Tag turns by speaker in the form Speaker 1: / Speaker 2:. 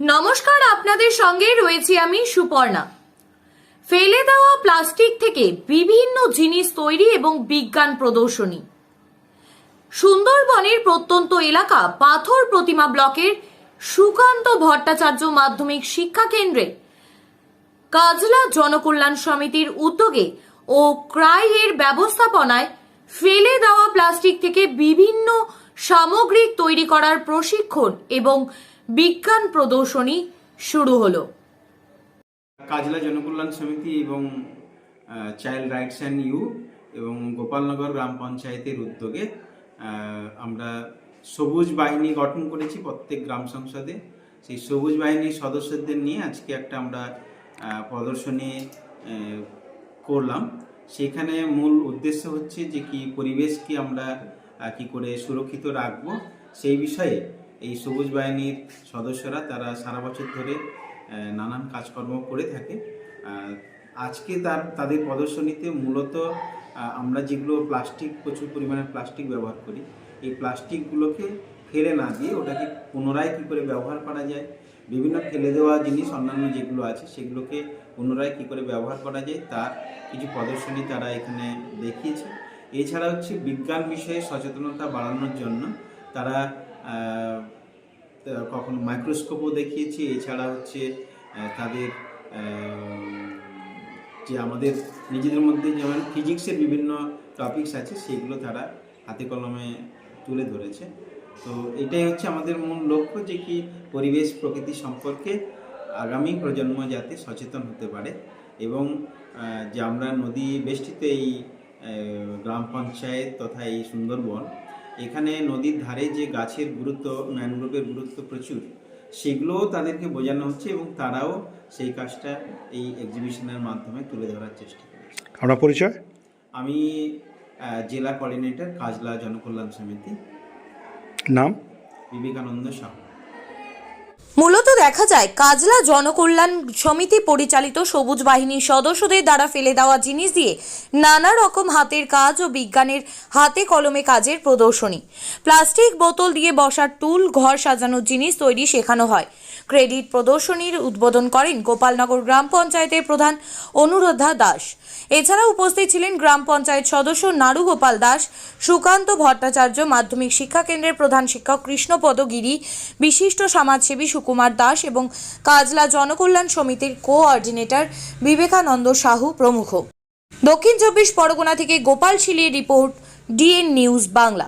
Speaker 1: নমস্কার, আপনাদের সঙ্গে রয়েছি আমি সুপর্ণা। ফেলে দেওয়া প্লাস্টিক থেকে বিভিন্ন জিনিস তৈরি এবং বিজ্ঞান প্রদর্শনী। সুন্দরবনের প্রত্যন্ত এলাকা পাথর প্রতিমা ব্লকের সুকান্ত ভট্টাচার্য মাধ্যমিক শিক্ষা কেন্দ্রে কাজলা জনকল্যাণ সমিতির উদ্যোগে ও ক্রাইয়ের ব্যবস্থাপনায় ফেলে দেওয়া প্লাস্টিক থেকে বিভিন্ন সামগ্রিক তৈরি করার প্রশিক্ষণ এবং বিজ্ঞান প্রদর্শনী শুরু হলো।
Speaker 2: কাজলা জনকল্যাণ সমিতি এবং চাইল্ড রাইটস অ্যান্ড ইউ এবং গোপালনগর গ্রাম পঞ্চায়েতের উদ্যোগে আমরা সবুজ বাহিনী গঠন করেছি প্রত্যেক গ্রাম সংসদে। সেই সবুজ বাহিনীর সদস্যদের নিয়ে আজকে একটা আমরা প্রদর্শনী করলাম। সেখানে মূল উদ্দেশ্য হচ্ছে যে কি পরিবেশকে আমরা কি করে সুরক্ষিত রাখব, সেই বিষয়ে এই সবুজ বাহিনীর সদস্যরা তারা সারা বছর ধরে নানান কাজকর্ম করে থাকে। আজকে তার, তাদের প্রদর্শনীতে মূলত আমরা যেগুলো প্লাস্টিক, প্রচুর পরিমাণে প্লাস্টিক ব্যবহার করি, এই প্লাস্টিকগুলোকে ফেলে না দিয়ে ওটাকে পুনরায় কী করে ব্যবহার করা যায়, বিভিন্ন ফেলে দেওয়া জিনিস, অন্যান্য যেগুলো আছে, সেগুলোকে পুনরায় কী করে ব্যবহার করা যায়, তার কিছু প্রদর্শনী তারা এখানে দেখিয়েছে। এছাড়া হচ্ছে বিজ্ঞান বিষয়ে সচেতনতা বাড়ানোর জন্য তারা কখনো মাইক্রোস্কোপও দেখিয়েছি। এছাড়া হচ্ছে তাদের যে আমাদের নিজেদের মধ্যে যেমন ফিজিক্সের বিভিন্ন টপিকস আছে, সেগুলো তারা হাতে কলমে তুলে ধরেছে। তো এটাই হচ্ছে আমাদের মূল লক্ষ্য যে কি পরিবেশ প্রকৃতি সম্পর্কে আগামী প্রজন্ম যাতে সচেতন হতে পারে এবং যে আমরা নদী বেষ্টিত এই গ্রাম পঞ্চায়েত তথা এই সুন্দরবন এখানে নদীর ধারে যে গাছের গুরুত্ব ম্যানগ্রোভের গুরুত্ব প্রচুর সেগুলোও তাদেরকে বোঝানো হচ্ছে এবং তারাও সেই কাজটা এই এক্সিবিশনের মাধ্যমে তুলে ধরার চেষ্টা করেছে।
Speaker 3: আপনার পরিচয়?
Speaker 2: আমি জেলা কোঅর্ডিনেটর কাজলা জনকল্যাণ সমিতি।
Speaker 3: নাম?
Speaker 2: বিবেকানন্দ সাহু।
Speaker 1: মূলত দেখা যায়, কাজলা জনকল্যাণ সমিতি পরিচালিত সবুজ বাহিনীর সদস্যদের দ্বারা ফেলে দেওয়া জিনিস দিয়ে নানা রকম হাতের কাজ ও বিজ্ঞানের হাতে কলমে কাজের প্রদর্শনী। প্লাস্টিক বোতল দিয়ে বসার টুল, ঘর সাজানোর জিনিস তৈরি শেখানো হয়। ক্রেডিট প্রদর্শনীর উদ্বোধন করেন গোপালনগর গ্রাম পঞ্চায়েতের প্রধান অনুরোধা দাস। এছাড়া উপস্থিত ছিলেন গ্রাম পঞ্চায়েত সদস্য নারু গোপাল দাস, সুকান্ত ভট্টাচার্য মাধ্যমিক শিক্ষা কেন্দ্রের প্রধান শিক্ষক কৃষ্ণপদ গিরি, বিশিষ্ট সমাজসেবী সুকুমার দাস এবং কাজলা জনকল্যাণ সমিতির কোঅর্ডিনেটর বিবেকানন্দ সাহু প্রমুখ। দক্ষিণ চব্বিশ পরগনা থেকে গোপাল শিলির রিপোর্ট, ডিএন নিউজ বাংলা।